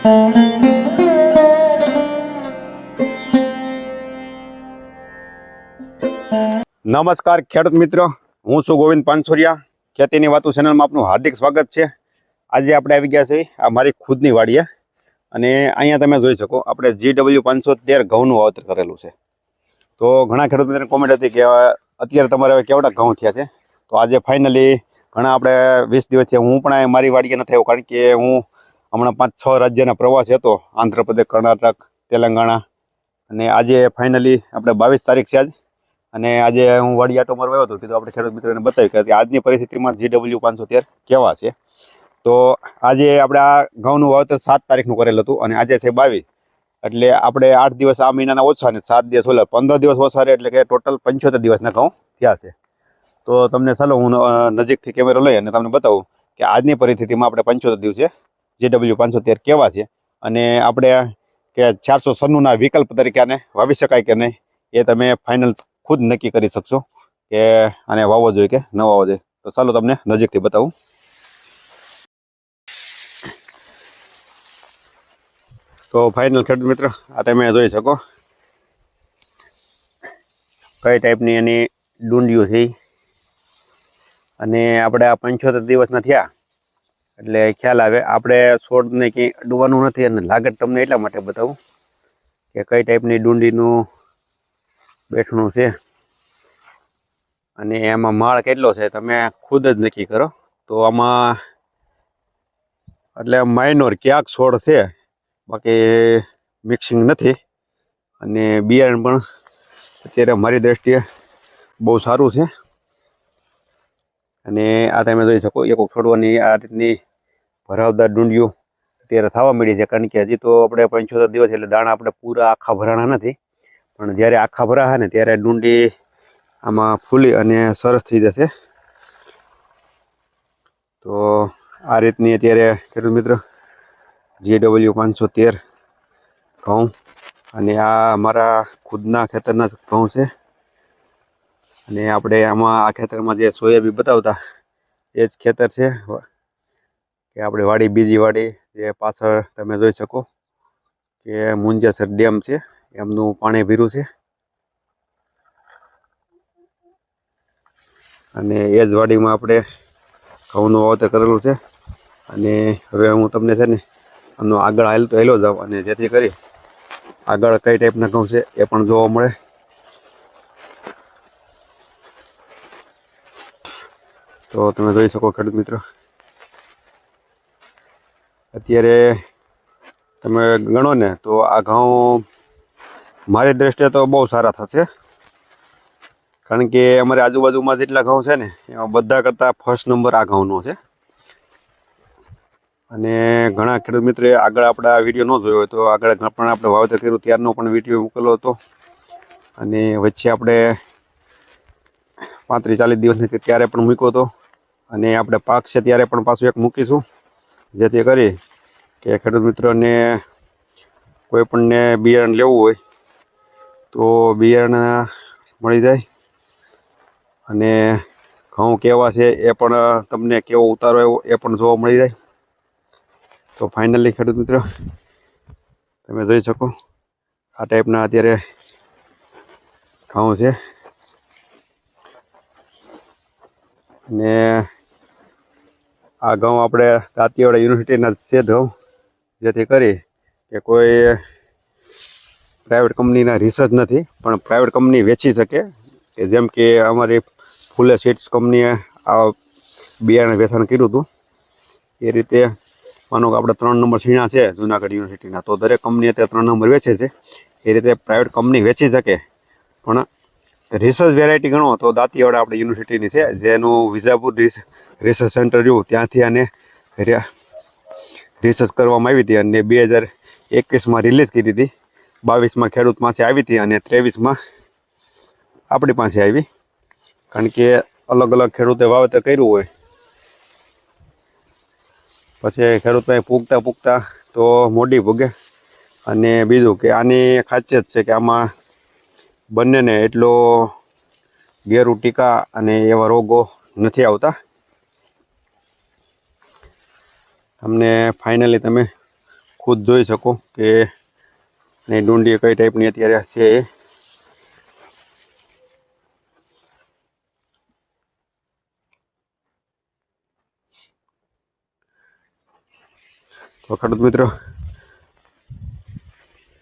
નમસ્કાર ખેડૂત મિત્રો, હું છું ગોવિંદ પાનસુરિયા. ખેતીની વાતો ચેનલમાં આપનું હાર્દિક સ્વાગત છે. આજે આપણે આવી ગયા છીએ આ મારી ખુદની વાડીએ. અને અહીંયા તમે જોઈ શકો, આપણે જી ડબલ્યુ પાંચસો તેર ઘઉંનું વાવતર કરેલું છે. તો ઘણા ખેડૂત મિત્રોની કોમેન્ટ હતી કે, અત્યારે તમારે હવે કેવડા ઘઉં થયા છે? તો આજે ફાઇનલી ઘણા આપણે વીસ દિવસથી, હું પણ મારી વાડીએ નથી આવ્યો, કારણ કે હું હમણાં પાંચ છ રાજ્યના પ્રવાસ હતો. આંધ્રપ્રદેશ, કર્ણાટક, તેલંગાણા. અને આજે ફાઇનલી આપણે બાવીસ તારીખ છે આજ. અને આજે હું વાડી આટો મારવા આવ્યો હતો. કીધું આપણે ખેડૂત મિત્રોને બતાવ્યું કે આજની પરિસ્થિતિમાં જી ડબલ્યુ પાંચસો તેર કેવા છે. તો આજે આપણે આ ઘઉંનું વાવતર સાત તારીખનું કરેલું હતું અને આજે છે બાવીસ. એટલે આપણે આઠ દિવસ આ મહિનાના ઓછા ને સાત દિવસ ઓલા. પંદર દિવસ ઓછા રહે એટલે કે ટોટલ પંચોતેર દિવસના ઘઉં થયા છે. તો તમને ચાલો હું નજીકથી કેમેરો લઈ અને તમને બતાવું કે આજની પરિસ્થિતિમાં આપણે પંચોતેર દિવસે જે ડબલ્યુ પાંચસો તેર કેવા છે? અને આપણે કે ચારસો સન્નુના વિકલ્પ તરીકે આને વાવી શકાય કે નહીં, એ તમે ફાઇનલ ખુદ નક્કી કરી શકશો કે આને વાવવો જોઈએ કે ન વાવો જોઈએ. તો ચાલો તમને નજીકથી બતાવું. તો ફાઇનલ ખેડૂત મિત્ર, આ તમે જોઈ શકો. કઈ ટાઈપની એની ડુંડિયું છે અને આપણે આ પંચોતેર દિવસના થયા. એટલે ખ્યાલ આવે. આપણે છોડને ક્યાંય ડૂવાનું નથી અને લાગત તમને એટલા માટે બતાવું કે કઈ ટાઈપની ડુંડીનું બેઠણું છે. અને એમાં માળ કેટલો છે તમે ખુદ જ નક્કી કરો. તો આમાં એટલે માઇનોર ક્યાંક છોડ છે, બાકી મિક્સિંગ નથી. અને બિયારણ પણ અત્યારે મારી દ્રષ્ટિએ બહુ સારું છે. અને આ તમે જોઈ શકો, એક છોડવાની આ રીતની ભરાવદાર ડુંડિયું અત્યારે થવા મળી છે. કારણ કે હજી તો આપણે પંચોતેર દિવસ એટલે દાણા આપણે પૂરા આખા ભરાણા નથી. પણ જ્યારે આખા ભરાશે ને ત્યારે ડુંડી આમાં ફૂલી અને સરસ થઈ જશે. તો આ રીતની અત્યારે ખેડૂત મિત્ર જે ડબલ્યુ પાંચસો તેર ઘઉં અને આ મારા ખુદના ખેતરના ઘઉં છે. અને આપણે આમાં આ ખેતરમાં જે સોયાબીન બતાવતા એ જ ખેતર છે. કે આપણે વાડી, બીજી વાડી જે પાછળ તમે જોઈ શકો કે મુંજાસર ડેમ છે. એમનું પાણી ભીરું છે. અને એ જ વાડીમાં આપણે ઘઉંનું વાવતર કરેલું છે. અને હવે હું તમને છે ને આમનો આગળ હાલતો હેલો જાઉં અને જેથી કરી આગળ કઈ ટાઈપના ઘઉં છે એ પણ જોવા મળે. તો તમે જોઈ શકો ખેડૂત મિત્રો. અત્યારે તમે ગણો ને તો આ ઘઉં મારી દ્રષ્ટિએ તો બહુ સારા થશે. કારણ કે અમારી આજુબાજુમાં જેટલા ઘઉં છે ને, એમાં બધા કરતાં ફર્સ્ટ નંબર આ ઘઉંનો છે. અને ઘણા ખેડૂત મિત્રે આગળ આપણા વીડિયો ન જોયો તો આગળ પણ આપણે વાવેતર કર્યું ત્યારનો પણ વીડિયો મૂકેલો હતો. અને વચ્ચે આપણે પાંત્રીસ ચાલીસ દિવસની ત્યારે પણ મૂક્યો હતો. અને આપણે પાક છે ત્યારે પણ પાછું એક મૂકીશું. જેથી કરી કે ખેડૂત મિત્રોને કોઈ પણને બિયારણ લેવું હોય, તો બિયારણ મળી જાય. અને ઘઉં કેવા છે એ પણ તમને કેવો ઉતારો એવો એ પણ જોવા મળી જાય. તો ફાઇનલી ખેડૂત મિત્રો, તમે જોઈ શકો, આ ટાઈપના અત્યારે ઘઉં છે. અને આ ઘઉં આપણે દાંતીવાડા યુનિવર્સિટીના છે ઘઉં. જેથી કરી કે કોઈ પ્રાઇવેટ કંપનીના રિસર્ચ નથી, પણ પ્રાઇવેટ કંપની વેચી શકે. કે જેમ કે અમારી ફૂલે સીડ્સ કંપનીએ આ બિયારણ વેચાણ કર્યું હતું. એ રીતે માનો કે આપણે ત્રણ નંબર સીણા છે જુનાગઢ યુનિવર્સિટીના તો દરેક કંપની અત્યારે ત્રણ નંબર વેચે છે. એ રીતે પ્રાઇવેટ કંપની વેચી શકે. પણ રિસર્ચ વેરાયટી ગણો તો દાંતીવાડા આપણે યુનિવર્સિટીની છે, જેનું વિજાપુર રિસર્ચ સેન્ટર રહ્યું. ત્યાંથી આને રિસર્ચ કરવામાં આવી હતી અને બે હજાર એકવીસમાં રિલીઝ કરી હતી. બાવીસમાં ખેડૂત પાસે આવી હતી અને ત્રેવીસમાં આપણી પાસે આવી. કારણ કે અલગ અલગ ખેડૂતે વાવેતર કર્યું હોય. પછી ખેડૂત પૂગતા પૂગતા તો મોડી ભોગે. અને બીજું કે આની ખાસિયત છે કે આમાં બંનેને એટલો ગેરુ ટીકા અને એવા રોગો નથી આવતા. તમને ફાઇનલી તમે ખુદ જોઈ શકો કે એની ડુંડી કઈ ટાઈપની અત્યારે છે એ. તો ખેડૂત મિત્રો,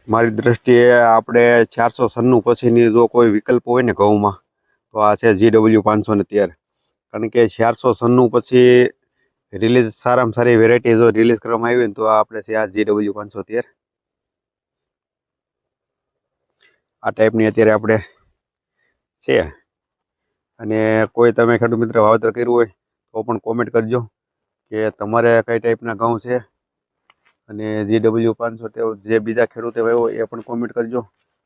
મારી દ્રષ્ટિએ આપણે ચારસો સન્નું પછીની જો કોઈ વિકલ્પ હોય ને ઘઉંમાં, તો આ છે જી ડબલ્યુ પાંચસો ને તેર. કારણ કે ચારસો સન્નું પછી રિલીઝ સારામાં સારી વેરાયટી જો રિલીઝ કરવામાં આવી તો આપણે છે આ જી ડબલ્યુ પાંચસો તેર. આ ટાઈપની અત્યારે આપણે છે. અને કોઈ તમે ખેડૂત મિત્ર વાવેતર કર્યું હોય તો પણ કોમેન્ટ કરજો કે તમારે કઈ ટાઈપના ઘઉં છે. અને જી ડબલ્યુ પાંચસો તે જે બીજા ખેડૂતે વાવ્યો એ પણ કોમેન્ટ કરજો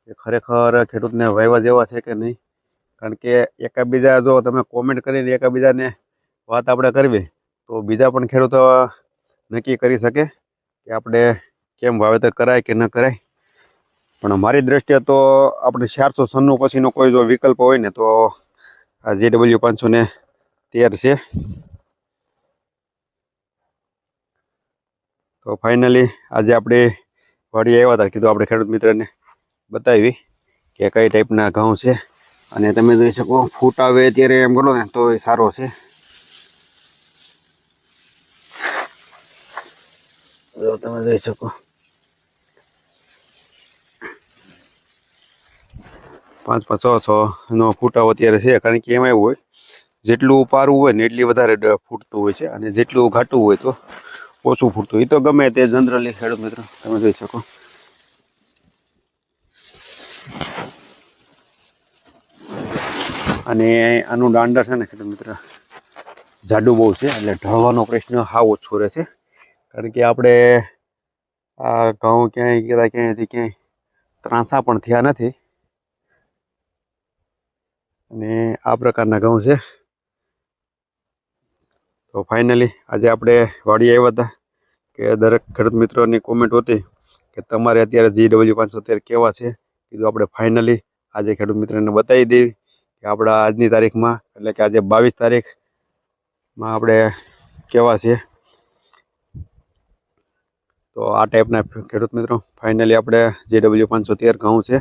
કે ખરેખર ખેડૂતને વાવ્યા જેવા છે કે નહીં. કારણ કે એકાબીજા જો તમે કોમેન્ટ કરીને એકાબીજાને વાત આપણે કરવી તો બીજા પણ ખેડૂતો નક્કી કરી શકે કે આપણે કેમ વાવેતર કરાય કે ન કરાય. પણ મારી દ્રષ્ટિએ તો આપણે ચારસો સન્નું પછીનો કોઈ જો વિકલ્પ હોય ને તો આ જે ડબલ્યુ પાંચસો ને તેર છે. તો ફાઇનલી આજે આપણે વાડી આવ્યા હતા, કીધું આપણે ખેડૂત મિત્રને બતાવી કે કઈ ટાઈપના ઘઉં છે અને તમે જોઈ શકો ફૂટ આવે ત્યારે એમ ગણો ને તો એ સારો છે. તમે જોઈ શકો. પાંચ પાંચ, છ છ નો ફૂટાવ અત્યારે છે, કારણ કે એમાં એવું હોય, જેટલું પારું હોય ને એટલી વધારે ફૂટતું હોય છે, અને જેટલું ઘાટું હોય તો ઓછું ફૂટતું એ તો ગમે તે જનરલી ખેડૂત મિત્રો, તમે જોઈ શકો. અને આનું દાંડર છે ને ખેડૂત મિત્ર, જાડું બહુ છે, એટલે ઢળવાનો પ્રશ્ન હાવ ઓછો રહે છે, કારણ કે આપણે આ ઘઉં ક્યાંય કીધા ક્યાંયથી ક્યાંય ત્રાંસા પણ થયા નથી. અને આ પ્રકારના ઘઉં છે. તો ફાઇનલી આજે આપણે વાડી આવ્યા હતા કે દરેક ખેડૂત મિત્રોની કોમેન્ટ હતી કે તમારે અત્યારે જી ડબલ્યુ પાંચસો તેર કેવા છે? કીધું આપણે ફાઇનલી આજે ખેડૂત મિત્રને બતાવી દેવી કે આપણા આજની તારીખમાં, એટલે કે આજે બાવીસ તારીખમાં આપણે કેવા છે. તો આ ટાઈપના ખેડૂત મિત્રો ફાઇનલી આપણે જે ડબલ્યુ પાંચસો તેર ઘઉં છે.